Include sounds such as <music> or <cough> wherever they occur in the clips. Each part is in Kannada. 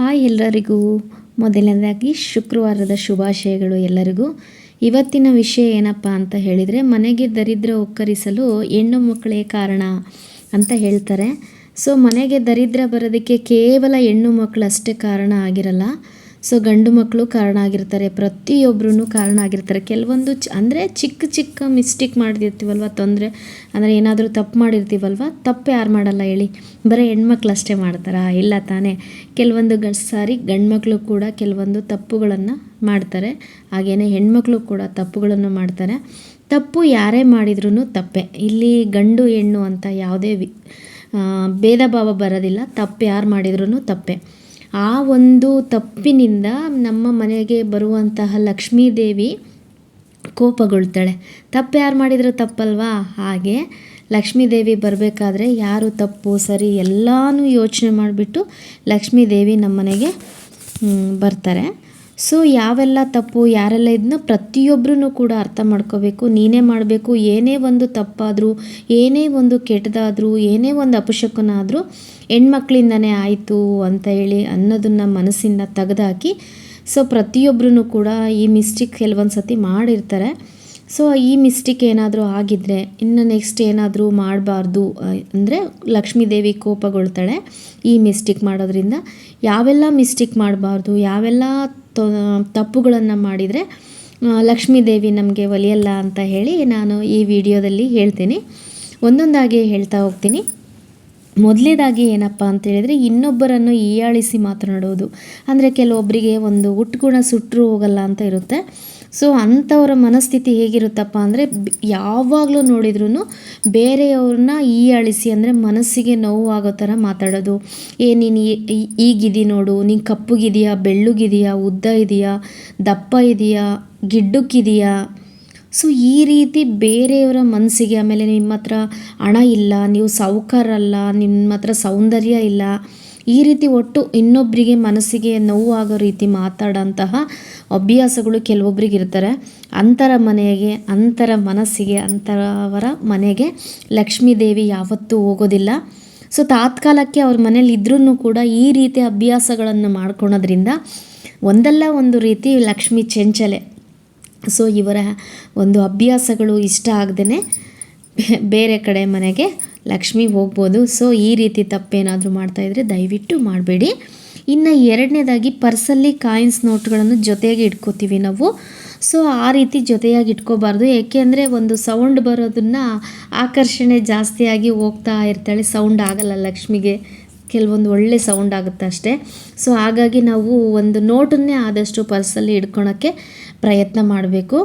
ಹಾಯ್ ಎಲ್ಲರಿಗೂ. ಮೊದಲನೇದಾಗಿ ಶುಕ್ರವಾರದ ಶುಭಾಶಯಗಳು ಎಲ್ಲರಿಗೂ. ಇವತ್ತಿನ ವಿಷಯ ಏನಪ್ಪ ಅಂತ ಹೇಳಿದರೆ, ಮನೆಗೆ ದರಿದ್ರ ಒಕ್ಕರಿಸಲು ಹೆಣ್ಣು ಮಕ್ಕಳೇ ಕಾರಣ ಅಂತ ಹೇಳ್ತಾರೆ. ಸೊ ಮನೆಗೆ ದರಿದ್ರ ಬರೋದಕ್ಕೆ ಕೇವಲ ಹೆಣ್ಣು ಮಕ್ಕಳಷ್ಟೇ ಕಾರಣ ಆಗಿರಲ್ಲ. ಸೊ ಗಂಡು ಮಕ್ಕಳು ಕಾರಣ ಆಗಿರ್ತಾರೆ ಪ್ರತಿಯೊಬ್ಬರೂ ಕಾರಣ ಆಗಿರ್ತಾರೆ. ಕೆಲವೊಂದು ಚ, ಅಂದರೆ ಚಿಕ್ಕ ಚಿಕ್ಕ ಮಿಸ್ಟೇಕ್ ಮಾಡಿರ್ತೀವಲ್ವ ತೊಂದರೆ, ಅಂದರೆ ಏನಾದರೂ ತಪ್ಪು ಮಾಡಿರ್ತೀವಲ್ವ, ತಪ್ಪು ಯಾರು ಮಾಡಲ್ಲ ಹೇಳಿ. ಬರೀ ಹೆಣ್ಮಕ್ಳು ಅಷ್ಟೇ ಮಾಡ್ತಾರಾ? ಇಲ್ಲ ತಾನೇ. ಕೆಲವೊಂದು ಗ ಸಾರಿ ಗಂಡು ಮಕ್ಕಳು ಕೂಡ ಕೆಲವೊಂದು ತಪ್ಪುಗಳನ್ನು ಮಾಡ್ತಾರೆ. ಹಾಗೆಯೇ ಹೆಣ್ಮಕ್ಳು ಕೂಡ ತಪ್ಪುಗಳನ್ನು ಮಾಡ್ತಾರೆ. ತಪ್ಪು ಯಾರೇ ಮಾಡಿದ್ರೂ ತಪ್ಪೆ. ಇಲ್ಲಿ ಗಂಡು, ಹೆಣ್ಣು ಅಂತ ಯಾವುದೇ ವಿ ಭೇದ ಭಾವ ಬರೋದಿಲ್ಲ. ತಪ್ಪು ಯಾರು ಮಾಡಿದ್ರೂ ತಪ್ಪೆ. ಆ ಒಂದು ತಪ್ಪಿನಿಂದ ನಮ್ಮ ಮನೆಗೆ ಬರುವಂತಹ ಲಕ್ಷ್ಮೀ ದೇವಿ ಕೋಪಗೊಳ್ತಾಳೆ. ತಪ್ಪು ಯಾರು ಮಾಡಿದರೂ ತಪ್ಪಲ್ವಾ? ಹಾಗೆ ಲಕ್ಷ್ಮೀ ದೇವಿ ಬರಬೇಕಾದ್ರೆ ಯಾರು ತಪ್ಪು, ಸರಿ ಎಲ್ಲನೂ ಯೋಚನೆ ಮಾಡಿಬಿಟ್ಟು ಲಕ್ಷ್ಮೀ ದೇವಿ ನಮ್ಮ ಮನೆಗೆ ಬರ್ತಾರೆ. ಸೊ ಯಾವೆಲ್ಲ ತಪ್ಪು, ಯಾರೆಲ್ಲ ಇದನ್ನ ಪ್ರತಿಯೊಬ್ಬರೂ ಕೂಡ ಅರ್ಥ ಮಾಡ್ಕೋಬೇಕು. ನೀನೇ ಮಾಡಬೇಕು, ಏನೇ ಒಂದು ತಪ್ಪಾದರೂ, ಏನೇ ಒಂದು ಕೆಟ್ಟದಾದರೂ, ಏನೇ ಒಂದು ಅಪಶಕುನ ಹೆಣ್ಮಕ್ಳಿಂದನೇ ಆಯಿತು ಅಂತ ಹೇಳಿ ಅನ್ನೋದನ್ನು ಮನಸ್ಸಿಂದ ತೆಗೆದಾಕಿ ಸೊ ಪ್ರತಿಯೊಬ್ಬರೂ ಕೂಡ ಈ ಮಿಸ್ಟೇಕ್ ಕೆಲವೊಂದು ಸತಿ ಮಾಡಿರ್ತಾರೆ. ಸೊ ಈ ಮಿಸ್ಟೇಕ್ ಏನಾದರೂ ಆಗಿದ್ರೆ, ಇನ್ನು ನೆಕ್ಸ್ಟ್ ಏನಾದರೂ ಮಾಡಬಾರ್ದು ಅಂದರೆ ಲಕ್ಷ್ಮೀದೇವಿ ಕೋಪಗೊಳ್ತಾಳೆ ಈ ಮಿಸ್ಟೇಕ್ ಮಾಡೋದ್ರಿಂದ. ಯಾವೆಲ್ಲ ಮಿಸ್ಟೇಕ್ ಮಾಡಬಾರ್ದು, ಯಾವೆಲ್ಲ ತಪ್ಪುಗಳನ್ನು ಮಾಡಿದರೆ ಲಕ್ಷ್ಮೀ ದೇವಿ ನಮಗೆ ಒಲಿಯಲ್ಲ ಅಂತ ಹೇಳಿ ನಾನು ಈ ವಿಡಿಯೋದಲ್ಲಿ ಹೇಳ್ತೀನಿ. ಒಂದೊಂದಾಗಿ ಹೇಳ್ತಾ ಹೋಗ್ತೀನಿ. ಮೊದಲೇದಾಗಿ ಏನಪ್ಪ ಅಂತ ಹೇಳಿದರೆ ಇನ್ನೊಬ್ಬರನ್ನು ಹೀಯಾಳಿಸಿ ಮಾತನಾಡೋದು. ಅಂದರೆ ಕೆಲವೊಬ್ಬರಿಗೆ ಒಂದು ಹುಟ್ಟುಗುಣ ಸುಟ್ಟರು ಹೋಗಲ್ಲ ಅಂತ ಇರುತ್ತೆ. ಸೊ ಅಂಥವ್ರ ಮನಸ್ಥಿತಿ ಹೇಗಿರುತ್ತಪ್ಪ ಅಂದರೆ ಯಾವಾಗಲೂ ನೋಡಿದ್ರೂ ಬೇರೆಯವ್ರನ್ನ ಹೀಯಾಳಿಸಿ ಅಂದರೆ ಮನಸ್ಸಿಗೆ ನೋವಾಗೋ ಥರ ಮಾತಾಡೋದು. ಏ, ನೀನು ಈಗಿದಿ ನೋಡು, ನೀನು ಕಪ್ಪುಗಿದೆಯಾ, ಬೆಳ್ಳುಗಿದೆಯಾ, ಉದ್ದ ಇದೆಯಾ, ದಪ್ಪ ಇದೆಯಾ ಗಿಡ್ಡಕ್ಕಿದೆಯಾ ಸೊ ಈ ರೀತಿ ಬೇರೆಯವರ ಮನಸ್ಸಿಗೆ, ಆಮೇಲೆ ನಿಮ್ಮ ಹತ್ರ ಹಣ ಇಲ್ಲ, ನೀವು ಸೌಕರಲ್ಲ ನಿಮ್ಮ ಹತ್ರ ಸೌಂದರ್ಯ ಇಲ್ಲ, ಈ ರೀತಿ ಒಟ್ಟು ಇನ್ನೊಬ್ಬರಿಗೆ ಮನಸ್ಸಿಗೆ ನೋವಾಗೋ ರೀತಿ ಮಾತಾಡೋಂತಹ ಅಭ್ಯಾಸಗಳು ಕೆಲವೊಬ್ಬರಿಗೆ ಇರ್ತಾರೆ. ಅಂತರ ಮನೆಗೆ, ಅಂತರ ಮನಸ್ಸಿಗೆ, ಅಂತರವರ ಮನೆಗೆ ಲಕ್ಷ್ಮೀ ದೇವಿ ಯಾವತ್ತೂ ಹೋಗೋದಿಲ್ಲ. ಸೊ ತಾತ್ಕಾಲಕ್ಕೆ ಅವ್ರ ಮನೇಲಿ ಇದ್ರೂ ಕೂಡ ಈ ರೀತಿ ಅಭ್ಯಾಸಗಳನ್ನು ಮಾಡ್ಕೊಳೋದ್ರಿಂದ ಒಂದಲ್ಲ ಒಂದು ರೀತಿ ಲಕ್ಷ್ಮಿ ಚೆಂಚಲೆ ಸೊ ಇವರ ಒಂದು ಅಭ್ಯಾಸಗಳು ಇಷ್ಟ ಆಗದೇ ಬೇರೆ ಕಡೆ ಮನೆಗೆ ಲಕ್ಷ್ಮಿ ಹೋಗ್ಬೋದು. ಸೊ ಈ ರೀತಿ ತಪ್ಪೇನಾದರೂ ಮಾಡ್ತಾಯಿದ್ರೆ ದಯವಿಟ್ಟು ಮಾಡಬೇಡಿ. ಇನ್ನು ಎರಡನೇದಾಗಿ ಪರ್ಸಲ್ಲಿ ಕಾಯಿನ್ಸ್ ನೋಟ್ಗಳನ್ನು ಜೊತೆಗೆ ಇಟ್ಕೋತೀವಿ ನಾವು. ಸೊ ಆ ರೀತಿ ಜೊತೆಯಾಗಿ ಇಟ್ಕೋಬಾರ್ದು. ಏಕೆಂದರೆ ಒಂದು ಸೌಂಡ್ ಬರೋದನ್ನು ಆಕರ್ಷಣೆ ಜಾಸ್ತಿಯಾಗಿ ಹೋಗ್ತಾ ಇರ್ತಾಳೆ. ಸೌಂಡ್ ಆಗಲ್ಲ ಲಕ್ಷ್ಮಿಗೆ. ಕೆಲವೊಂದು ಒಳ್ಳೆ ಸೌಂಡ್ ಆಗುತ್ತೆ ಅಷ್ಟೇ. ಸೊ ಹಾಗಾಗಿ ನಾವು ಒಂದು ನೋಟನ್ನೇ ಆದಷ್ಟು ಪರ್ಸಲ್ಲಿ ಇಟ್ಕೊಳಕ್ಕೆ ಪ್ರಯತ್ನ ಮಾಡಬೇಕು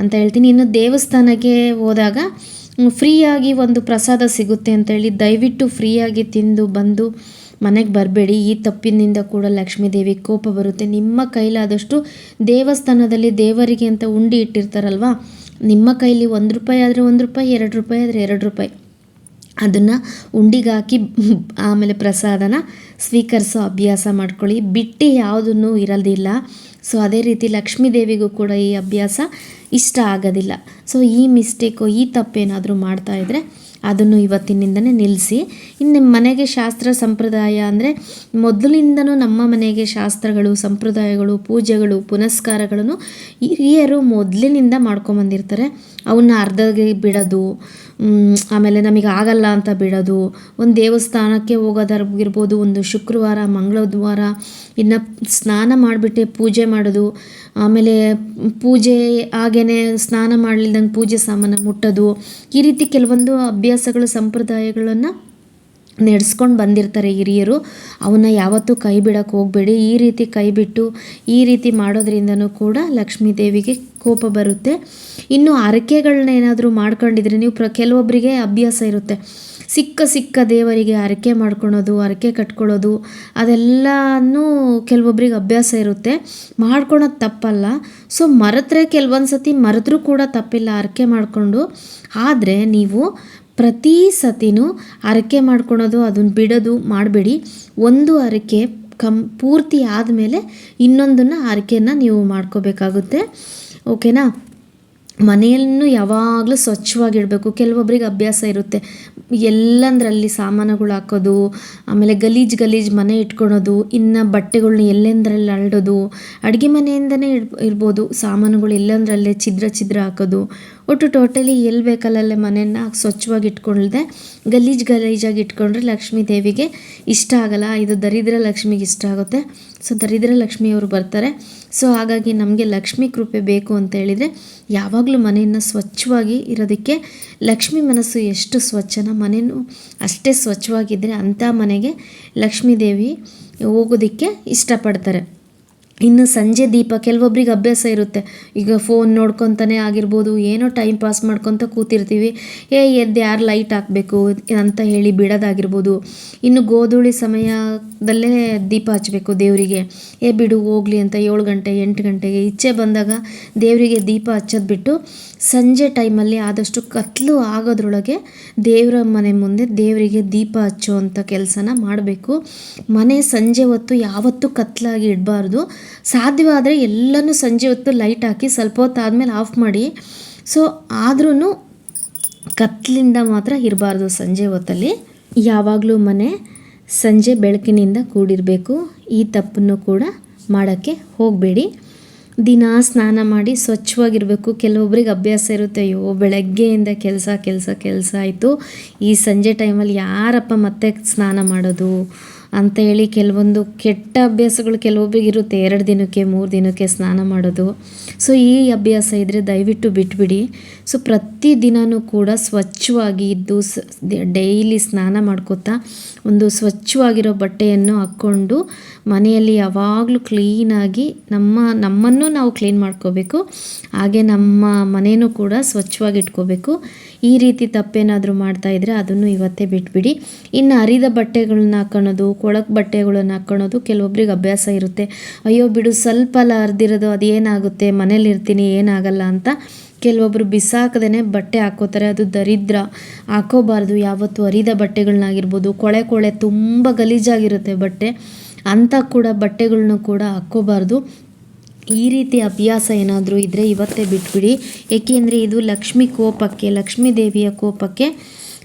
ಅಂತ ಹೇಳ್ತೀನಿ. ಇನ್ನು ದೇವಸ್ಥಾನಕ್ಕೆ ಹೋದಾಗ ಫ್ರೀಯಾಗಿ ಒಂದು ಪ್ರಸಾದ ಸಿಗುತ್ತೆ ಅಂತೇಳಿ ದಯವಿಟ್ಟು ಫ್ರೀಯಾಗಿ ತಿಂದು ಬಂದು ಮನೆಗೆ ಬರಬೇಡಿ. ಈ ತಪ್ಪಿನಿಂದ ಕೂಡ ಲಕ್ಷ್ಮೀ ದೇವಿ ಕೋಪ ಬರುತ್ತೆ. ನಿಮ್ಮ ಕೈಲಾದಷ್ಟು ದೇವಸ್ಥಾನದಲ್ಲಿ ದೇವರಿಗೆ ಅಂತ ಉಂಡಿ ಇಟ್ಟಿರ್ತಾರಲ್ವ, ನಿಮ್ಮ ಕೈಲಿ ಒಂದು ರೂಪಾಯಿ ಆದರೆ ಒಂದು ರೂಪಾಯಿ, ಎರಡು ರೂಪಾಯಿ ಆದರೆ ಎರಡು ರೂಪಾಯಿ. ಅದನ್ನು ಉಂಡಿಗಾಕಿ <laughs> ಆಮೇಲೆ ಪ್ರಸಾದನ ಸ್ವೀಕರಿಸೋ ಅಭ್ಯಾಸ ಮಾಡ್ಕೊಳ್ಳಿ. ಬಿಟ್ಟು ಯಾವುದನ್ನು ಇರೋದಿಲ್ಲ ಸೊ ಅದೇ ರೀತಿ ಲಕ್ಷ್ಮೀ ದೇವಿಗೂ ಕೂಡ ಈ ಅಭ್ಯಾಸ ಇಷ್ಟ ಆಗೋದಿಲ್ಲ. ಸೊ ಈ ಮಿಸ್ಟೇಕು, ಈ ತಪ್ಪೇನಾದರೂ ಮಾಡ್ತಾಯಿದ್ರೆ ಅದನ್ನು ಇವತ್ತಿನಿಂದನೇ ನಿಲ್ಲಿಸಿ. ಇನ್ನು ಮನೆಗೆ ಶಾಸ್ತ್ರ ಸಂಪ್ರದಾಯ ಅಂದರೆ ಮೊದಲಿಂದನೂ ನಮ್ಮ ಮನೆಗೆ ಶಾಸ್ತ್ರಗಳು, ಸಂಪ್ರದಾಯಗಳು, ಪೂಜೆಗಳು, ಪುನಸ್ಕಾರಗಳನ್ನು ಹಿರಿಯರು ಮೊದಲಿನಿಂದ ಮಾಡ್ಕೊಂಬಂದಿರ್ತಾರೆ. ಅವನ್ನ ಅರ್ಧಗೆ ಬಿಡೋದು ಆಮೇಲೆ ನಮಗೆ ಆಗಲ್ಲ ಅಂತ ಬಿಡೋದು. ಒಂದು ದೇವಸ್ಥಾನಕ್ಕೆ ಹೋಗೋದಾಗಿರ್ಬೋದು, ಒಂದು ಶುಕ್ರವಾರ, ಮಂಗಳವಾರ, ಇನ್ನು ಸ್ನಾನ ಮಾಡಿಬಿಟ್ಟೆ ಪೂಜೆ ಮಾಡೋದು. ಆಮೇಲೆ ಪೂಜೆ ಹಾಗೇ ಸ್ನಾನ ಮಾಡಲಿಲ್ದಂಗೆ ಪೂಜೆ ಸಾಮಾನು ಮುಟ್ಟೋದು. ಈ ರೀತಿ ಕೆಲವೊಂದು ಅಭ್ಯಾಸಗಳು, ಸಂಪ್ರದಾಯಗಳನ್ನು ನಡೆಸ್ಕೊಂಡು ಬಂದಿರ್ತಾರೆ ಹಿರಿಯರು. ಅವನ್ನ ಯಾವತ್ತೂ ಕೈ ಬಿಡೋಕ್ಕೆ ಹೋಗಬೇಡಿ. ಈ ರೀತಿ ಕೈ ಬಿಟ್ಟು ಈ ರೀತಿ ಮಾಡೋದ್ರಿಂದನೂ ಕೂಡ ಲಕ್ಷ್ಮೀ ದೇವಿಗೆ ಕೋಪ ಬರುತ್ತೆ. ಇನ್ನು ಹರಕೆಗಳನ್ನ ಏನಾದರೂ ಮಾಡ್ಕೊಂಡಿದ್ರೆ ನೀವು ಪ್ರ ಕೆಲವೊಬ್ಬರಿಗೆ ಅಭ್ಯಾಸ ಇರುತ್ತೆ. ಸಿಕ್ಕ ಸಿಕ್ಕ ದೇವರಿಗೆ ಹರಕೆ ಮಾಡ್ಕೊಳೋದು, ಹರಕೆ ಕಟ್ಕೊಳ್ಳೋದು ಅದೆಲ್ಲನೂ ಕೆಲವೊಬ್ರಿಗೆ ಅಭ್ಯಾಸ ಇರುತ್ತೆ. ಮಾಡ್ಕೊಳೋದು ತಪ್ಪಲ್ಲ. ಸೊ, ಮರೆತ್ರೆ ಕೆಲವೊಂದು ಸತಿ ಮರೆತರೂ ಕೂಡ ತಪ್ಪಿಲ್ಲ ಹರಕೆ ಮಾಡಿಕೊಂಡು. ಆದರೆ ನೀವು ಪ್ರತಿ ಸತಿನೂ ಹರಕೆ ಮಾಡ್ಕೊಳೋದು, ಅದನ್ನು ಬಿಡೋದು ಮಾಡಬೇಡಿ. ಒಂದು ಹರಕೆ ಕಂ, ಪೂರ್ತಿ ಆದಮೇಲೆ ಇನ್ನೊಂದನ್ನು ಹರಕೆನ ನೀವು ಮಾಡ್ಕೋಬೇಕಾಗುತ್ತೆ. ಓಕೆನಾ? ಮನೆಯನ್ನು ಯಾವಾಗಲೂ ಸ್ವಚ್ಛವಾಗಿಡಬೇಕು ಕೆಲವೊಬ್ರಿಗೆ ಅಭ್ಯಾಸ ಇರುತ್ತೆ. ಎಲ್ಲಂದ್ರಲ್ಲಿ ಸಾಮಾನುಗಳು ಹಾಕೋದು, ಆಮೇಲೆ ಗಲೀಜು ಗಲೀಜು ಮನೆ ಇಟ್ಕೊಳೋದು, ಇನ್ನು ಬಟ್ಟೆಗಳ್ನ ಎಲ್ಲೆಂದ್ರಲ್ಲಿ ಹರಡೋದು ಅಡುಗೆ ಮನೆಯಿಂದನೇ ಇರ್, ಇರ್ಬೋದು. ಸಾಮಾನುಗಳು ಎಲ್ಲಂದ್ರಲ್ಲೇ ಛಿದ್ರ ಛಿದ್ರ ಹಾಕೋದು. ಒಟ್ಟು ಟೋಟಲಿ ಎಲ್ಲಿ ಬೇಕಲ್ಲಲ್ಲೇ ಮನೆಯನ್ನು ಸ್ವಚ್ಛವಾಗಿ ಇಟ್ಕೊಳ್ದೆ ಗಲೀಜು ಗಲೀಜಾಗಿ ಇಟ್ಕೊಂಡ್ರೆ ಲಕ್ಷ್ಮೀ ದೇವಿಗೆ ಇಷ್ಟ ಆಗಲ್ಲ. ಇದು ದರಿದ್ರ ಲಕ್ಷ್ಮಿಗೆ ಇಷ್ಟ ಆಗುತ್ತೆ. ಸೊ ದರಿದ್ರ ಲಕ್ಷ್ಮಿಯವರು ಬರ್ತಾರೆ. ಸೊ ಹಾಗಾಗಿ ನಮಗೆ ಲಕ್ಷ್ಮಿ ಕೃಪೆ ಬೇಕು ಅಂತ ಹೇಳಿದರೆ, ಯಾವಾಗಲೂ ಮನೆಯನ್ನು ಸ್ವಚ್ಛವಾಗಿ ಇರೋದಕ್ಕೆ ಲಕ್ಷ್ಮಿ ಮನಸ್ಸು ಎಷ್ಟು ಸ್ವಚ್ಛನ, ಮನೆಯೂ ಅಷ್ಟೇ ಸ್ವಚ್ಛವಾಗಿದ್ದರೆ ಅಂಥ ಮನೆಗೆ ಲಕ್ಷ್ಮೀದೇವಿ ಹೋಗೋದಕ್ಕೆ ಇಷ್ಟಪಡ್ತಾರೆ. ಇನ್ನು ಸಂಜೆ ದೀಪ, ಕೆಲವೊಬ್ರಿಗೆ ಅಭ್ಯಾಸ ಇರುತ್ತೆ. ಈಗ ಫೋನ್ ನೋಡ್ಕೊತಾನೆ ಆಗಿರ್ಬೋದು, ಏನೋ ಟೈಮ್ ಪಾಸ್ ಮಾಡ್ಕೊತ ಕೂತಿರ್ತೀವಿ. ಏ, ಎದ್ದು ಯಾರು ಲೈಟ್ ಹಾಕಬೇಕು ಅಂತ ಹೇಳಿ ಬಿಡೋದಾಗಿರ್ಬೋದು. ಇನ್ನು ಗೋಧೂಳಿ ಸಮಯದಲ್ಲೇ ದೀಪ ಹಚ್ಚಬೇಕು ದೇವರಿಗೆ. ಏ, ಬಿಡು, ಹೋಗಲಿ ಅಂತ ಏಳು ಗಂಟೆ, ಎಂಟು ಗಂಟೆಗೆ ಇಚ್ಛೆ ಬಂದಾಗ ದೇವರಿಗೆ ದೀಪ ಹಚ್ಚೋದು ಬಿಟ್ಟು ಸಂಜೆ ಟೈಮಲ್ಲಿ ಆದಷ್ಟು ಕತ್ಲು ಆಗೋದ್ರೊಳಗೆ ದೇವರ ಮನೆ ಮುಂದೆ ದೇವರಿಗೆ ದೀಪ ಹಚ್ಚುವಂಥ ಕೆಲಸನ ಮಾಡಬೇಕು. ಮನೆ ಸಂಜೆ ಹೊತ್ತು ಯಾವತ್ತೂ ಕತ್ಲಾಗಿ ಇಡಬಾರ್ದು. ಸಾಧ್ಯವಾದರೆ ಎಲ್ಲನೂ ಸಂಜೆ ಹೊತ್ತು ಲೈಟ್ ಹಾಕಿ ಸ್ವಲ್ಪ ಹೊತ್ತು ಆದಮೇಲೆ ಆಫ್ ಮಾಡಿ. ಸೊ ಆದ್ರೂ ಕತ್ತಲಿಂದ ಮಾತ್ರ ಇರಬಾರ್ದು ಸಂಜೆ ಹೊತ್ತಲ್ಲಿ. ಯಾವಾಗಲೂ ಮನೆ ಸಂಜೆ ಬೆಳಕಿನಿಂದ ಕೂಡಿರಬೇಕು. ಈ ತಪ್ಪನ್ನು ಕೂಡ ಮಾಡೋಕ್ಕೆ ಹೋಗಬೇಡಿ. ದಿನ ಸ್ನಾನ ಮಾಡಿ ಸ್ವಚ್ಛವಾಗಿರಬೇಕು. ಕೆಲವೊಬ್ರಿಗೆ ಅಭ್ಯಾಸ ಇರುತ್ತೆ, ಅಯ್ಯೋ, ಬೆಳಗ್ಗೆಯಿಂದ ಕೆಲಸ ಕೆಲಸ ಕೆಲಸ ಆಯಿತು. ಈ ಸಂಜೆ ಟೈಮಲ್ಲಿ ಯಾರಪ್ಪ ಮತ್ತೆ ಸ್ನಾನ ಮಾಡೋದು? ಅಂತ ಹೇಳಿ ಕೆಲವೊಂದು ಕೆಟ್ಟ ಅಭ್ಯಾಸಗಳು ಕೆಲವೊಬ್ಬರಿಗೆ ಇರುತ್ತೆ. ಎರಡು ದಿನಕ್ಕೆ, ಮೂರು ದಿನಕ್ಕೆ ಸ್ನಾನ ಮಾಡೋದು. ಸೊ ಈ ಅಭ್ಯಾಸ ಇದ್ದರೆ ದಯವಿಟ್ಟು ಬಿಟ್ಬಿಡಿ. ಸೊ ಪ್ರತಿ ದಿನವೂ ಕೂಡ ಸ್ವಚ್ಛವಾಗಿ ಇದ್ದು ಸ್, ಡೈಲಿ ಸ್ನಾನ ಮಾಡ್ಕೋತಾ ಒಂದು ಸ್ವಚ್ಛವಾಗಿರೋ ಬಟ್ಟೆಯನ್ನು ಹಾಕ್ಕೊಂಡು ಮನೆಯಲ್ಲಿ ಯಾವಾಗಲೂ ಕ್ಲೀನಾಗಿ ನಮ್ಮ, ನಮ್ಮನ್ನು ನಾವು ಕ್ಲೀನ್ ಮಾಡ್ಕೋಬೇಕು. ಹಾಗೆ ನಮ್ಮ ಮನೆಯೂ ಕೂಡ ಸ್ವಚ್ಛವಾಗಿ ಇಟ್ಕೋಬೇಕು. ಈ ರೀತಿ ತಪ್ಪೇನಾದರೂ ಮಾಡ್ತಾಯಿದ್ರೆ ಅದನ್ನು ಇವತ್ತೇ ಬಿಟ್ಬಿಡಿ. ಇನ್ನು ಹರಿದ ಬಟ್ಟೆಗಳನ್ನ ಹಾಕೊಳ್ಳೋದು ಕೊಳಕು ಬಟ್ಟೆಗಳನ್ನು ಹಾಕ್ಕೊಳೋದು ಕೆಲವೊಬ್ರಿಗೆ ಅಭ್ಯಾಸ ಇರುತ್ತೆ. ಅಯ್ಯೋ ಬಿಡು, ಸ್ವಲ್ಪ ಅಲ್ಲ ಅರ್ದಿರೋದು ಅದೇನಾಗುತ್ತೆ? ಮನೇಲಿ ಇರ್ತೀನಿ, ಏನಾಗಲ್ಲ ಅಂತ ಕೆಲವೊಬ್ರು ಬಿಸಾಕದೇ ಬಟ್ಟೆ ಹಾಕೋತಾರೆ. ಅದು ದರಿದ್ರ, ಹಾಕೋಬಾರ್ದು. ಯಾವತ್ತು ಅರಿದ ಬಟ್ಟೆಗಳನ್ನಾಗಿರ್ಬೋದು ಕೊಳೆ ಕೊಳೆ ತುಂಬ ಗಲೀಜಾಗಿರುತ್ತೆ ಬಟ್ಟೆ. ಅಂಥ ಕೂಡ ಬಟ್ಟೆಗಳನ್ನೂ ಕೂಡ ಹಾಕ್ಕೋಬಾರ್ದು ಈ ರೀತಿ ಅಭ್ಯಾಸ ಏನಾದರೂ ಇದ್ದರೆ ಇವತ್ತೇ ಬಿಟ್ಬಿಡಿ. ಏಕೆಂದರೆ ಇದು ಲಕ್ಷ್ಮಿ ಕೋಪಕ್ಕೆ ಲಕ್ಷ್ಮೀ ದೇವಿಯ ಕೋಪಕ್ಕೆ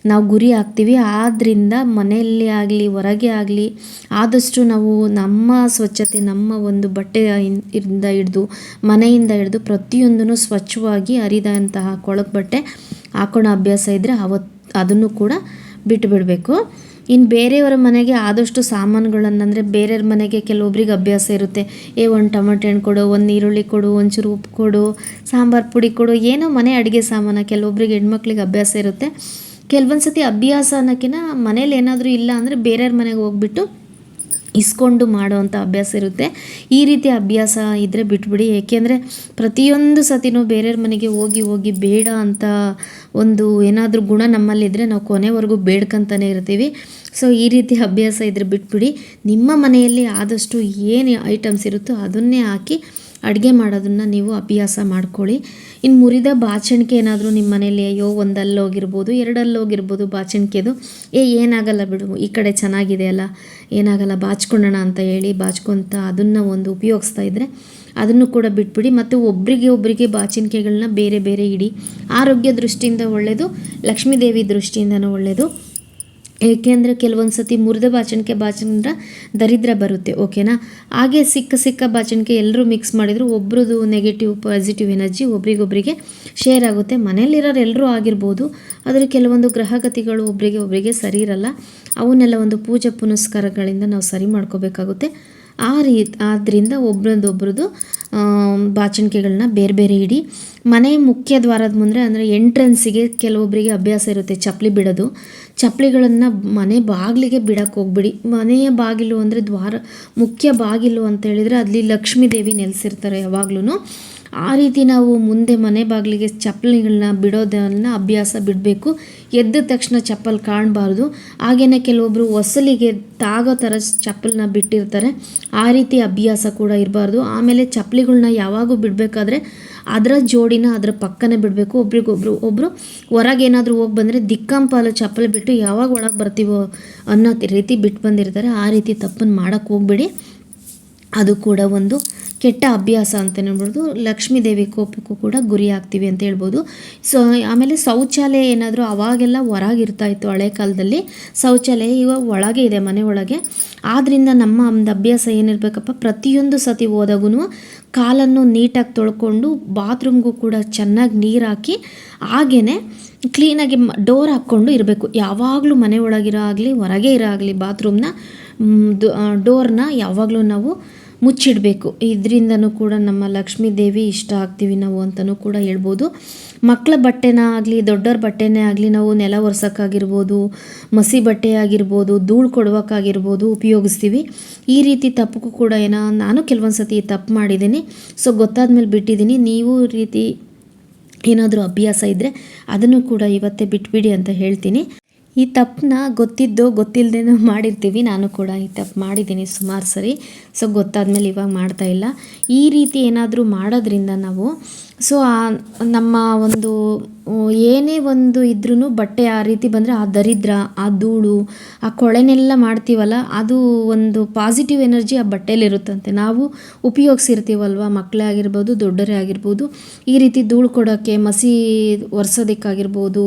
ನಾವು ಗುರಿ ಆಗ್ತೀವಿ ಆದ್ದರಿಂದ ಮನೆಯಲ್ಲಿ ಆಗಲಿ, ಹೊರಗೆ ಆಗಲಿ ಆದಷ್ಟು ನಾವು ನಮ್ಮ ಸ್ವಚ್ಛತೆ, ನಮ್ಮ ಒಂದು ಬಟ್ಟೆಯಿಂದ ಇಂದ ಹಿಡ್ದು, ಮನೆಯಿಂದ ಹಿಡ್ದು ಪ್ರತಿಯೊಂದನ್ನು ಸ್ವಚ್ಛವಾಗಿ ಹರಿದಂತಹ ಕೊಳಕು ಬಟ್ಟೆ ಹಾಕೊಳ್ಳೋ ಅಭ್ಯಾಸ ಇದ್ದರೆ ಅವತ್ತು ಅದನ್ನು ಕೂಡ ಬಿಟ್ಟು ಬಿಡಬೇಕು ಇನ್ನು ಬೇರೆಯವರ ಮನೆಗೆ ಆದಷ್ಟು ಸಾಮಾನುಗಳನ್ನಂದರೆ ಬೇರೆಯವ್ರ ಮನೆಗೆ ಕೆಲವೊಬ್ರಿಗೆ ಅಭ್ಯಾಸ ಇರುತ್ತೆ. ಏ, ಒಂದು ಟೊಮೆಟೊ ಹಣ್ಣು ಕೊಡು, ಒಂದು ಈರುಳ್ಳಿ ಕೊಡು ಒಂಚೂರು ಉಪ್ಪು ಕೊಡು, ಸಾಂಬಾರು ಪುಡಿ ಕೊಡು, ಏನೋ ಮನೆ ಅಡುಗೆ ಸಾಮಾನು ಕೆಲವೊಬ್ರಿಗೆ ಹೆಣ್ಮಕ್ಳಿಗೆ ಅಭ್ಯಾಸ ಇರುತ್ತೆ. ಕೆಲವೊಂದು ಸತಿ ಅಭ್ಯಾಸ ಅನ್ನೋಕ್ಕಿಂತ ಮನೇಲಿ ಏನಾದರೂ ಇಲ್ಲ ಅಂದರೆ ಬೇರೆಯವ್ರ ಮನೆಗೆ ಹೋಗ್ಬಿಟ್ಟು ಇಸ್ಕೊಂಡು ಮಾಡೋವಂಥ ಅಭ್ಯಾಸ ಇರುತ್ತೆ. ಈ ರೀತಿ ಅಭ್ಯಾಸ ಇದ್ದರೆ ಬಿಟ್ಬಿಡಿ. ಏಕೆಂದರೆ ಪ್ರತಿಯೊಂದು ಸತಿನೂ ಬೇರೆಯವ್ರ ಮನೆಗೆ ಹೋಗಿ ಹೋಗಿ ಬೇಡ ಅಂತ ಒಂದು ಏನಾದರೂ ಗುಣ ನಮ್ಮಲ್ಲಿದ್ದರೆ ನಾವು ಕೊನೆವರೆಗೂ ಬೇಡ್ಕಂತಾನೆ ಇರ್ತೀವಿ. ಸೊ, ಈ ರೀತಿ ಅಭ್ಯಾಸ ಇದ್ದರೆ ಬಿಟ್ಬಿಡಿ. ನಿಮ್ಮ ಮನೆಯಲ್ಲಿ ಆದಷ್ಟು ಏನು ಐಟಮ್ಸ್ ಇರುತ್ತೋ ಅದನ್ನೇ ಹಾಕಿ ಅಡುಗೆ ಮಾಡೋದನ್ನು ನೀವು ಅಭ್ಯಾಸ ಮಾಡ್ಕೊಳ್ಳಿ. ಇನ್ನು ಮುರಿದ ಬಾಚಣಿಕೆ ಏನಾದರೂ ನಿಮ್ಮ ಮನೇಲಿ, ಅಯ್ಯೋ, ಒಂದಲ್ಲೋಗಿರ್ಬೋದು ಹೋಗಿರ್ಬೋದು ಎರಡಲ್ಲಿ ಹೋಗಿರ್ಬೋದು ಬಾಚಣಿಕೆದು, ಏ, ಏನಾಗಲ್ಲ ಬಿಡು, ಈ ಕಡೆ ಚೆನ್ನಾಗಿದೆ ಅಲ್ಲ, ಏನಾಗಲ್ಲ, ಬಾಚ್ಕೊಳ್ಳೋಣ ಅಂತ ಹೇಳಿ ಬಾಚ್ಕೊತ ಅದನ್ನು ಒಂದು ಉಪಯೋಗಿಸ್ತಾ ಇದ್ದರೆ ಅದನ್ನು ಕೂಡ ಬಿಟ್ಬಿಡಿ. ಮತ್ತು ಒಬ್ಬರಿಗೆ ಒಬ್ಬರಿಗೆ ಬಾಚಣಿಕೆಗಳನ್ನ ಬೇರೆ ಬೇರೆ ಇಡಿ. ಆರೋಗ್ಯ ದೃಷ್ಟಿಯಿಂದ ಒಳ್ಳೆಯದು ಲಕ್ಷ್ಮೀದೇವಿ ದೃಷ್ಟಿಯಿಂದನೂ ಒಳ್ಳೆಯದು ಏಕೆಂದರೆ ಕೆಲವೊಂದು ಸತಿ ಮುರಿದ ಬಾಚಣಿಕೆ ಬಾಚಂದ್ರ ದರಿದ್ರ ಬರುತ್ತೆ ಓಕೆನಾ ಹಾಗೆ ಸಿಕ್ಕ ಸಿಕ್ಕ ಬಾಚಣಿಕೆ ಎಲ್ಲರೂ ಮಿಕ್ಸ್ ಮಾಡಿದ್ರು ಒಬ್ರದ್ದು ನೆಗೆಟಿವ್ ಪಾಸಿಟಿವ್ ಎನರ್ಜಿ ಒಬ್ರಿಗೊಬ್ರಿಗೆ ಶೇರ್ ಆಗುತ್ತೆ. ಮನೇಲಿರೋರು ಎಲ್ಲರೂ ಆಗಿರ್ಬೋದು, ಆದರೆ ಕೆಲವೊಂದು ಗ್ರಹಗತಿಗಳು ಒಬ್ಬರಿಗೆ ಒಬ್ಬರಿಗೆ ಸರಿ ಇರಲ್ಲ. ಅವನ್ನೆಲ್ಲ ಒಂದು ಪೂಜೆ ಪುನಸ್ಕಾರಗಳಿಂದ ನಾವು ಸರಿ ಮಾಡ್ಕೋಬೇಕಾಗುತ್ತೆ. ಆ ರೀ ಆದ್ದರಿಂದ ಒಬ್ರದ್ದೊಬ್ರದ್ದು ಬಾಚಣಿಕೆಗಳನ್ನ ಬೇರೆ ಬೇರೆ ಇಡಿ. ಮನೆ ಮುಖ್ಯ ದ್ವಾರದ ಮುಂದೆ ಅಂದರೆ ಎಂಟ್ರೆನ್ಸಿಗೆ ಕೆಲವೊಬ್ಬರಿಗೆ ಅಭ್ಯಾಸ ಇರುತ್ತೆ ಚಪ್ಪಲಿ ಬಿಡೋದು. ಚಪ್ಪಲಿಗಳನ್ನು ಮನೆ ಬಾಗಿಲಿಗೆ ಬಿಡೋಕ್ಕೆ ಹೋಗ್ಬಿಡಿ. ಮನೆಯ ಬಾಗಿಲು ಅಂದರೆ ದ್ವಾರ ಮುಖ್ಯ ಬಾಗಿಲು ಅಂತ ಹೇಳಿದರೆ ಅಲ್ಲಿ ಲಕ್ಷ್ಮೀ ದೇವಿ ನೆಲೆಸಿರ್ತಾರೆ ಯಾವಾಗ್ಲೂ ಆ ರೀತಿ ನಾವು ಮುಂದೆ ಮನೆ ಬಾಗಿಲಿಗೆ ಚಪ್ಪಲಿಗಳನ್ನ ಬಿಡೋದನ್ನ ಅಭ್ಯಾಸ ಬಿಡಬೇಕು. ಎದ್ದ ತಕ್ಷಣ ಚಪ್ಪಲ್ ಕಾಣಬಾರ್ದು. ಹಾಗೆಯೇ ಕೆಲವೊಬ್ಬರು ಹೊಸಲಿಗೆ ತಾಗೋ ಥರ ಚಪ್ಪಲನ್ನ ಬಿಟ್ಟಿರ್ತಾರೆ. ಆ ರೀತಿ ಅಭ್ಯಾಸ ಕೂಡ ಇರಬಾರ್ದು. ಆಮೇಲೆ ಚಪ್ಪಲಿಗಳನ್ನ ಯಾವಾಗೂ ಬಿಡಬೇಕಾದ್ರೆ ಅದರ ಜೋಡಿನ ಅದರ ಪಕ್ಕನೇ ಬಿಡಬೇಕು. ಒಬ್ರಿಗೊಬ್ರು ಒಬ್ಬರು ಹೊರಗೆ ಏನಾದರೂ ಹೋಗಿ ಬಂದರೆ ದಿಕ್ಕಂಪಾಲು ಚಪ್ಪಲಿ ಬಿಟ್ಟು ಯಾವಾಗ ಒಳಗೆ ಬರ್ತೀವೋ ಅನ್ನೋ ರೀತಿ ಬಿಟ್ಟು ಬಂದಿರ್ತಾರೆ. ಆ ರೀತಿ ತಪ್ಪನ್ನು ಮಾಡೋಕ್ಕೆ ಹೋಗ್ಬೇಡಿ. ಅದು ಕೂಡ ಒಂದು ಕೆಟ್ಟ ಅಭ್ಯಾಸ ಅಂತ ಹೇಳ್ಬೋದು. ಲಕ್ಷ್ಮೀ ದೇವಿ ಕೋಪಕ್ಕೂ ಕೂಡ ಗುರಿ ಆಗ್ತೀವಿ ಅಂತ ಹೇಳ್ಬೋದು. ಸೊ, ಆಮೇಲೆ ಶೌಚಾಲಯ ಏನಾದರೂ ಅವಾಗೆಲ್ಲ ಹೊರಗಿರ್ತಾ ಇತ್ತು ಹಳೆ ಕಾಲದಲ್ಲಿ. ಶೌಚಾಲಯ ಇವಾಗ ಒಳಗೆ ಇದೆ, ಮನೆ ಒಳಗೆ. ಆದ್ದರಿಂದ ನಮ್ಮ ಒಂದು ಅಭ್ಯಾಸ ಏನಿರಬೇಕಪ್ಪ, ಪ್ರತಿಯೊಂದು ಸತಿ ಹೋದಾಗೂ ಕಾಲನ್ನು ನೀಟಾಗಿ ತೊಳ್ಕೊಂಡು ಬಾತ್ರೂಮ್ಗೂ ಕೂಡ ಚೆನ್ನಾಗಿ ನೀರು ಹಾಕಿ ಹಾಗೇ ಕ್ಲೀನಾಗಿ ಡೋರ್ ಹಾಕ್ಕೊಂಡು ಇರಬೇಕು. ಯಾವಾಗಲೂ ಮನೆ ಒಳಗಿರೋ ಆಗಲಿ ಹೊರಗೆ ಇರೋ ಆಗಲಿ ಬಾತ್ರೂಮ್ನ ಡೋರ್ನ ಯಾವಾಗಲೂ ನಾವು ಮುಚ್ಚಿಡಬೇಕು. ಇದರಿಂದನೂ ಕೂಡ ನಮ್ಮ ಲಕ್ಷ್ಮೀ ದೇವಿ ಇಷ್ಟ ಆಗ್ತೀವಿ ನಾವು ಅಂತಲೂ ಕೂಡ ಹೇಳ್ಬೋದು. ಮಕ್ಕಳ ಬಟ್ಟೆನ ಆಗಲಿ, ದೊಡ್ಡವ್ರ ಬಟ್ಟೆನೇ ಆಗಲಿ ನಾವು ನೆಲ ಒರೆಸೋಕ್ಕಾಗಿರ್ಬೋದು, ಮಸಿ ಬಟ್ಟೆ ಆಗಿರ್ಬೋದು, ಧೂಳು ಕೊಡೋಕ್ಕಾಗಿರ್ಬೋದು ಉಪಯೋಗಿಸ್ತೀವಿ. ಈ ರೀತಿ ತಪ್ಪಕ್ಕೂ ಕೂಡ ಏನೋ ನಾನು ಕೆಲವೊಂದು ಸತಿ ತಪ್ಪು ಮಾಡಿದ್ದೀನಿ. ಸೊ ಗೊತ್ತಾದ್ಮೇಲೆ ಬಿಟ್ಟಿದ್ದೀನಿ. ನೀವು ರೀತಿ ಏನಾದರೂ ಅಭ್ಯಾಸ ಇದ್ದರೆ ಅದನ್ನು ಕೂಡ ಇವತ್ತೇ ಬಿಟ್ಬಿಡಿ ಅಂತ ಹೇಳ್ತೀನಿ. ಈ ತಪ್ಪನ್ನ ಗೊತ್ತಿದ್ದೋ ಗೊತ್ತಿಲ್ಲದೇನೋ ಮಾಡಿರ್ತೀವಿ. ನಾನು ಕೂಡ ಈ ತಪ್ಪು ಮಾಡಿದ್ದೀನಿ ಸುಮಾರು ಸರಿ. ಸೊ ಗೊತ್ತಾದಮೇಲೆ ಇವಾಗ ಮಾಡ್ತಾ ಇಲ್ಲ. ಈ ರೀತಿ ಏನಾದರೂ ಮಾಡೋದ್ರಿಂದ ನಾವು ಸೊ ನಮ್ಮ ಒಂದು ಏನೇ ಒಂದು ಇದ್ರೂ ಬಟ್ಟೆ ಆ ರೀತಿ ಬಂದರೆ ಆ ದರಿದ್ರ, ಆ ಧೂಳು, ಆ ಕೊಳೆನೆಲ್ಲ ಮಾಡ್ತೀವಲ್ಲ, ಅದು ಒಂದು ಪಾಸಿಟಿವ್ ಎನರ್ಜಿ ಆ ಬಟ್ಟೆಯಲ್ಲಿರುತ್ತಂತೆ ನಾವು ಉಪಯೋಗಿಸಿರ್ತೀವಲ್ವ? ಮಕ್ಕಳೇ ಆಗಿರ್ಬೋದು, ದೊಡ್ಡರೇ ಆಗಿರ್ಬೋದು. ಈ ರೀತಿ ಧೂಳು ಕೊಡೋಕ್ಕೆ ಮಸಿ ಒರೆಸೋದಕ್ಕಾಗಿರ್ಬೋದು,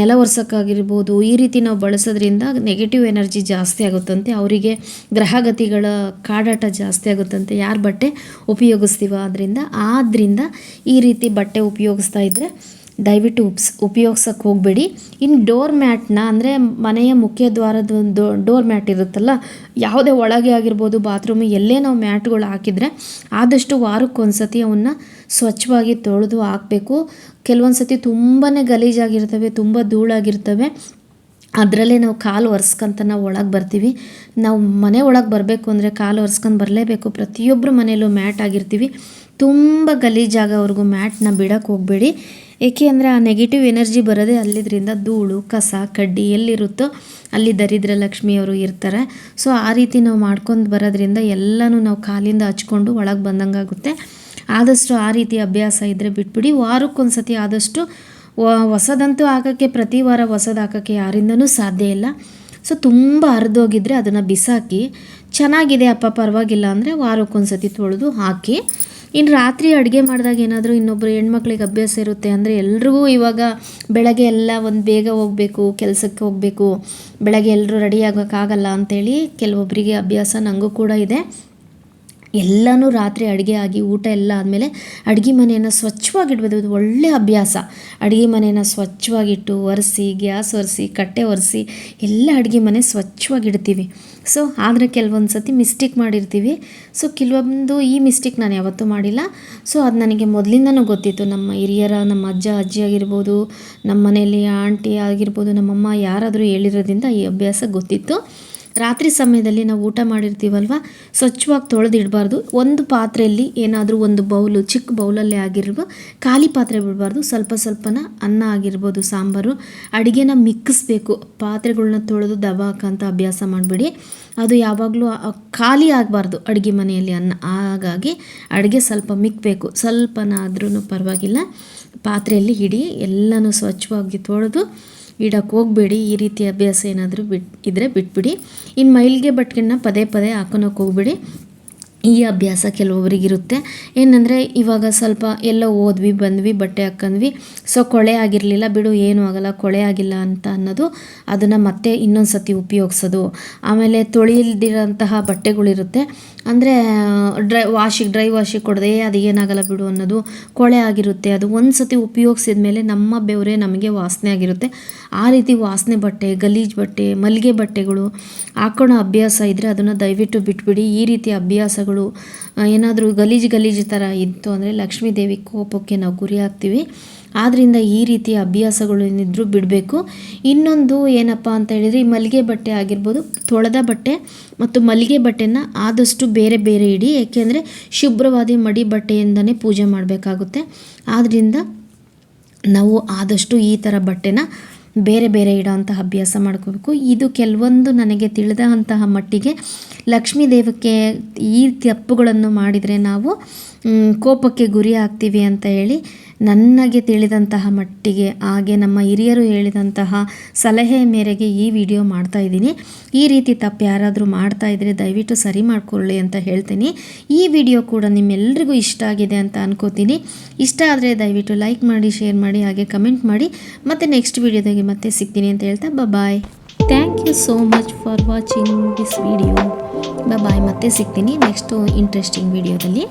ನೆಲ ಒರೆಸೋಕ್ಕಾಗಿರ್ಬೋದು, ಈ ರೀತಿ ನಾವು ಬಳಸೋದ್ರಿಂದ ನೆಗೆಟಿವ್ ಎನರ್ಜಿ ಜಾಸ್ತಿ ಆಗುತ್ತಂತೆ. ಅವರಿಗೆ ಗ್ರಹಗತಿಗಳ ಕಾಡಾಟ ಜಾಸ್ತಿ ಆಗುತ್ತಂತೆ. ಯಾರು ಬಟ್ಟೆ ಉಪಯೋಗಿಸ್ತೀವ ಅದರಿಂದ ಆದ್ದರಿಂದ ಈ ರೀತಿ ಬಟ್ಟೆ ಉಪಯೋಗಿಸ್ತಾ ಇದ್ದರೆ ದಯವಿಟ್ಟು ಉಪ್ಸ್ ಉಪಯೋಗ್ಸೋಕ್ಕೆ ಹೋಗಬೇಡಿ. ಇನ್ನು ಡೋರ್ ಮ್ಯಾಟ್ನ ಅಂದರೆ ಮನೆಯ ಮುಖ್ಯ ದ್ವಾರದ ಒಂದು ಡೋರ್ ಮ್ಯಾಟ್ ಇರುತ್ತಲ್ಲ, ಯಾವುದೇ ಒಳಗೆ ಆಗಿರ್ಬೋದು, ಬಾತ್ರೂಮು, ಎಲ್ಲೇ ನಾವು ಮ್ಯಾಟ್ಗಳು ಹಾಕಿದರೆ ಆದಷ್ಟು ವಾರಕ್ಕೊಂದು ಸತಿ ಅವನ್ನ ಸ್ವಚ್ಛವಾಗಿ ತೊಳೆದು ಹಾಕಬೇಕು. ಕೆಲವೊಂದು ಸತಿ ತುಂಬಾ ಗಲೀಜಾಗಿರ್ತವೆ, ತುಂಬ ಧೂಳಾಗಿರ್ತವೆ. ಅದರಲ್ಲೇ ನಾವು ಕಾಲು ಒರೆಸ್ಕೊಂತ ನಾವು ಒಳಗೆ ಬರ್ತೀವಿ. ನಾವು ಮನೆ ಒಳಗೆ ಬರಬೇಕು ಅಂದರೆ ಕಾಲು ಒರೆಸ್ಕೊಂಡು ಬರಲೇಬೇಕು. ಪ್ರತಿಯೊಬ್ಬರು ಮನೆಯಲ್ಲೂ ಮ್ಯಾಟ್ ಆಗಿರ್ತೀವಿ. ತುಂಬ ಗಲೀಜಾಗೋವರೆಗೂ ಮ್ಯಾಟ್ನ ಬಿಡೋಕೆ ಹೋಗಬೇಡಿ. ಏಕೆ ಅಂದರೆ ಆ ನೆಗೆಟಿವ್ ಎನರ್ಜಿ ಬರೋದೇ ಅಲ್ಲಿದ್ರಿಂದ ಧೂಳು, ಕಸ, ಕಡ್ಡಿ ಎಲ್ಲಿರುತ್ತೋ ಅಲ್ಲಿ ದರಿದ್ರ ಲಕ್ಷ್ಮಿಯವರು ಇರ್ತಾರೆ. ಸೊ ಆ ರೀತಿ ನಾವು ಮಾಡ್ಕೊಂಡು ಬರೋದ್ರಿಂದ ಎಲ್ಲನೂ ನಾವು ಕಾಲಿಂದ ಹಚ್ಕೊಂಡು ಒಳಗೆ ಬಂದಂಗಾಗುತ್ತೆ. ಆದಷ್ಟು ಆ ರೀತಿ ಅಭ್ಯಾಸ ಇದ್ದರೆ ಬಿಟ್ಬಿಡಿ. ವಾರಕ್ಕೊಂದು ಸತಿ ಆದಷ್ಟು ಹೊಸದಂತೂ ಹಾಕೋಕ್ಕೆ, ಪ್ರತಿ ವಾರ ಹೊಸದು ಹಾಕೋಕ್ಕೆ ಯಾರಿಂದನೂ ಸಾಧ್ಯ ಇಲ್ಲ. ಸೊ ತುಂಬ ಹರಿದೋಗಿದ್ರೆ ಅದನ್ನು ಬಿಸಾಕಿ, ಚೆನ್ನಾಗಿದೆ ಅಪ್ಪ, ಪರವಾಗಿಲ್ಲ ಅಂದರೆ ವಾರಕ್ಕೊಂದು ಸತಿ ತೊಳೆದು ಹಾಕಿ. ಇನ್ನು ರಾತ್ರಿ ಅಡುಗೆ ಮಾಡಿದಾಗ ಏನಾದರೂ ಇನ್ನೊಬ್ಬರು ಹೆಣ್ಮಕ್ಳಿಗೆ ಅಭ್ಯಾಸ ಇರುತ್ತೆ ಅಂದರೆ ಎಲ್ರಿಗೂ ಇವಾಗ ಬೆಳಗ್ಗೆ ಎಲ್ಲ ಒಂದು ಬೇಗ ಹೋಗಬೇಕು, ಕೆಲಸಕ್ಕೆ ಹೋಗಬೇಕು, ಬೆಳಗ್ಗೆ ಎಲ್ಲರೂ ರೆಡಿ ಆಗೋಕ್ಕಾಗಲ್ಲ ಅಂಥೇಳಿ ಕೆಲವೊಬ್ಬರಿಗೆ ಅಭ್ಯಾಸ ನನಗೂ ಕೂಡ ಇದೆ. ಎಲ್ಲನೂ ರಾತ್ರಿ ಅಡುಗೆ ಆಗಿ ಊಟ ಎಲ್ಲ ಆದಮೇಲೆ ಅಡುಗೆ ಮನೆಯನ್ನು ಸ್ವಚ್ಛವಾಗಿಡ್ಬೋದು ಇದು ಒಳ್ಳೆಯ ಅಭ್ಯಾಸ. ಅಡುಗೆ ಮನೆಯನ್ನು ಸ್ವಚ್ಛವಾಗಿಟ್ಟು ಒರೆಸಿ, ಗ್ಯಾಸ್ ಒರೆಸಿ, ಕಟ್ಟೆ ಒರೆಸಿ ಎಲ್ಲ ಅಡುಗೆ ಮನೆ ಸ್ವಚ್ಛವಾಗಿಡ್ತೀವಿ ಸೊ ಆದರೆ ಕೆಲವೊಂದು ಸತಿ ಮಿಸ್ಟೇಕ್ ಮಾಡಿರ್ತೀವಿ. ಸೊ ಕೆಲವೊಂದು ಈ ಮಿಸ್ಟೇಕ್ ನಾನು ಯಾವತ್ತೂ ಮಾಡಿಲ್ಲ. ಸೊ ಅದು ನನಗೆ ಮೊದಲಿಂದನೂ ಗೊತ್ತಿತ್ತು. ನಮ್ಮ ಹಿರಿಯರ, ನಮ್ಮ ಅಜ್ಜ, ಅಜ್ಜಿ ಆಗಿರ್ಬೋದು, ನಮ್ಮ ಮನೆಯಲ್ಲಿ ಆಂಟಿ ಆಗಿರ್ಬೋದು, ನಮ್ಮಮ್ಮ ಯಾರಾದರೂ ಹೇಳಿರೋದ್ರಿಂದ ಈ ಅಭ್ಯಾಸ ಗೊತ್ತಿತ್ತು. ರಾತ್ರಿ ಸಮಯದಲ್ಲಿ ನಾವು ಊಟ ಮಾಡಿರ್ತೀವಲ್ವ? ಸ್ವಚ್ಛವಾಗಿ ತೊಳೆದಿಡಬಾರ್ದು. ಒಂದು ಪಾತ್ರೆಯಲ್ಲಿ ಏನಾದರೂ ಒಂದು ಬೌಲು, ಚಿಕ್ಕ ಬೌಲಲ್ಲೇ ಆಗಿರುವ ಖಾಲಿ ಪಾತ್ರೆ ಬಿಡಬಾರ್ದು. ಸ್ವಲ್ಪ ಸ್ವಲ್ಪನ ಅನ್ನ ಆಗಿರ್ಬೋದು, ಸಾಂಬಾರು. ಅಡುಗೆನ ಮಿಕ್ಕಿಸ್ಬೇಕು ಪಾತ್ರೆಗಳನ್ನ ತೊಳೆದು ದವ ಹಾಕೋಂಥ ಅಭ್ಯಾಸ ಮಾಡಬೇಡಿ. ಅದು ಯಾವಾಗಲೂ ಖಾಲಿ ಆಗಬಾರ್ದು ಅಡುಗೆ ಮನೆಯಲ್ಲಿ ಅನ್ನ. ಹಾಗಾಗಿ ಅಡುಗೆ ಸ್ವಲ್ಪ ಮಿಕ್ಕಬೇಕು ಸ್ವಲ್ಪನಾದ್ರೂ ಪರವಾಗಿಲ್ಲ. ಪಾತ್ರೆಯಲ್ಲಿ ಹಿಡಿ ಎಲ್ಲನೂ ಸ್ವಚ್ಛವಾಗಿ ತೊಳೆದು ಇಡಕ್ಕೆ ಹೋಗಬೇಡಿ, ಈ ರೀತಿ ಅಭ್ಯಾಸ ಏನಾದರೂ ಬಿಟ್ ಇದ್ದರೆ ಬಿಟ್ಬಿಡಿ. ಇನ್ನು ಮೈಲ್ಗೆ ಬಟ್ಕೆನ ಪದೇ ಪದೇ ಹಾಕೊಳಕ್ಕೆ ಹೋಗ್ಬೇಡಿ. ಈ ಅಭ್ಯಾಸ ಕೆಲವೊಬ್ಬರಿಗಿರುತ್ತೆ ಏನಂದರೆ, ಇವಾಗ ಸ್ವಲ್ಪ ಎಲ್ಲೋ ಓದ್ವಿ, ಬಂದ್ವಿ, ಬಟ್ಟೆ ಹಾಕ್ಕಂದ್ವಿ ಸೊ, ಕೊಳೆ ಆಗಿರಲಿಲ್ಲ, ಬಿಡು, ಏನೂ ಆಗಲ್ಲ, ಕೊಳೆ ಆಗಿಲ್ಲ ಅಂತ ಅನ್ನೋದು ಅದನ್ನು ಮತ್ತೆ ಇನ್ನೊಂದು ಸತಿ ಉಪಯೋಗಿಸೋದು. ಆಮೇಲೆ ತೊಳಿಲ್ದಿರೋಂತಹ ಬಟ್ಟೆಗಳಿರುತ್ತೆ. ಅಂದರೆ, ಡ್ರೈ ವಾಶಿಗೆ ಡ್ರೈ ವಾಶಿಗೆ ಕೊಡದೆ ಅದು ಏನಾಗಲ್ಲ ಬಿಡು ಅನ್ನೋದು ಕೊಳೆ ಆಗಿರುತ್ತೆ. ಅದು ಒಂದು ಸತಿ ಉಪಯೋಗಿಸಿದ ಮೇಲೆ ನಮ್ಮ ಬೆವರೇ ನಮಗೆ ವಾಸನೆ ಆಗಿರುತ್ತೆ. ಆ ರೀತಿ ವಾಸನೆ ಬಟ್ಟೆ, ಗಲೀಜು ಬಟ್ಟೆ, ಮಲ್ಲಿಗೆ ಬಟ್ಟೆಗಳು ಹಾಕೊಳ್ಳೋ ಅಭ್ಯಾಸ ಇದ್ದರೆ ಅದನ್ನು ದಯವಿಟ್ಟು ಬಿಟ್ಬಿಡಿ. ಈ ರೀತಿ ಅಭ್ಯಾಸಗಳು ಏನಾದರೂ ಗಲೀಜು ಗಲೀಜು ಥರ ಇತ್ತು ಅಂದರೆ ಲಕ್ಷ್ಮೀ ದೇವಿ ಕೋಪಕ್ಕೆ ನಾವು ಗುರಿ ಆಗ್ತೀವಿ. ಆದ್ದರಿಂದ ಈ ರೀತಿಯ ಅಭ್ಯಾಸಗಳು ಏನಿದ್ರೂ ಬಿಡಬೇಕು. ಇನ್ನೊಂದು ಏನಪ್ಪ ಅಂತ ಹೇಳಿದರೆ, ಈ ಮಲ್ಲಿಗೆ ಬಟ್ಟೆ ಆಗಿರ್ಬೋದು, ತೊಳೆದ ಬಟ್ಟೆ ಮತ್ತು ಮಲ್ಲಿಗೆ ಬಟ್ಟೆನ ಆದಷ್ಟು ಬೇರೆ ಬೇರೆ ಇಡಿ. ಏಕೆಂದರೆ ಶುಭ್ರವಾದಿ ಮಡಿ ಬಟ್ಟೆಯಿಂದನೇ ಪೂಜೆ ಮಾಡಬೇಕಾಗುತ್ತೆ. ಆದ್ದರಿಂದ ನಾವು ಆದಷ್ಟು ಈ ಥರ ಬಟ್ಟೆನ ಬೇರೆ ಬೇರೆ ಇಡೋವಂತಹ ಅಭ್ಯಾಸ ಮಾಡ್ಕೋಬೇಕು. ಇದು ಕೆಲವೊಂದು ನನಗೆ ತಿಳಿದಂತಹ ಮಟ್ಟಿಗೆ ಲಕ್ಷ್ಮೀ ದೇವಕ್ಕೆ ಈ ತಪ್ಪುಗಳನ್ನು ಮಾಡಿದರೆ ನಾವು ಕೋಪಕ್ಕೆ ಗುರಿ ಆಗ್ತೀವಿ ಅಂತ ಹೇಳಿ ನನಗೆ ತಿಳಿದಂತಹ ಮಟ್ಟಿಗೆ, ಹಾಗೆ ನಮ್ಮ ಹಿರಿಯರು ಹೇಳಿದಂತಹ ಸಲಹೆ ಮೇರೆಗೆ ಈ ವಿಡಿಯೋ ಮಾಡ್ತಾ ಇದ್ದೀನಿ. ಈ ರೀತಿ ತಪ್ಪು ಯಾರಾದರೂ ಮಾಡ್ತಾ ಇದ್ದರೆ ದಯವಿಟ್ಟು ಸರಿ ಮಾಡಿಕೊಳ್ಳಿ ಅಂತ ಹೇಳ್ತೀನಿ. ಈ ವಿಡಿಯೋ ಕೂಡ ನಿಮ್ಮೆಲ್ರಿಗೂ ಇಷ್ಟ ಆಗಿದೆ ಅಂತ ಅನ್ಕೋತೀನಿ. ಇಷ್ಟ ಆದರೆ ದಯವಿಟ್ಟು ಲೈಕ್ ಮಾಡಿ, ಶೇರ್ ಮಾಡಿ, ಹಾಗೆ ಕಮೆಂಟ್ ಮಾಡಿ. ಮತ್ತು ನೆಕ್ಸ್ಟ್ ವಿಡಿಯೋದಾಗೆ ಮತ್ತೆ ಸಿಗ್ತೀನಿ ಅಂತ ಹೇಳ್ತಾ bye. Thank you so much for watching this video. Bye. ಮತ್ತೆ ಸಿಗ್ತೀನಿ ನೆಕ್ಸ್ಟು ಇಂಟ್ರೆಸ್ಟಿಂಗ್ ವಿಡಿಯೋದಲ್ಲಿ.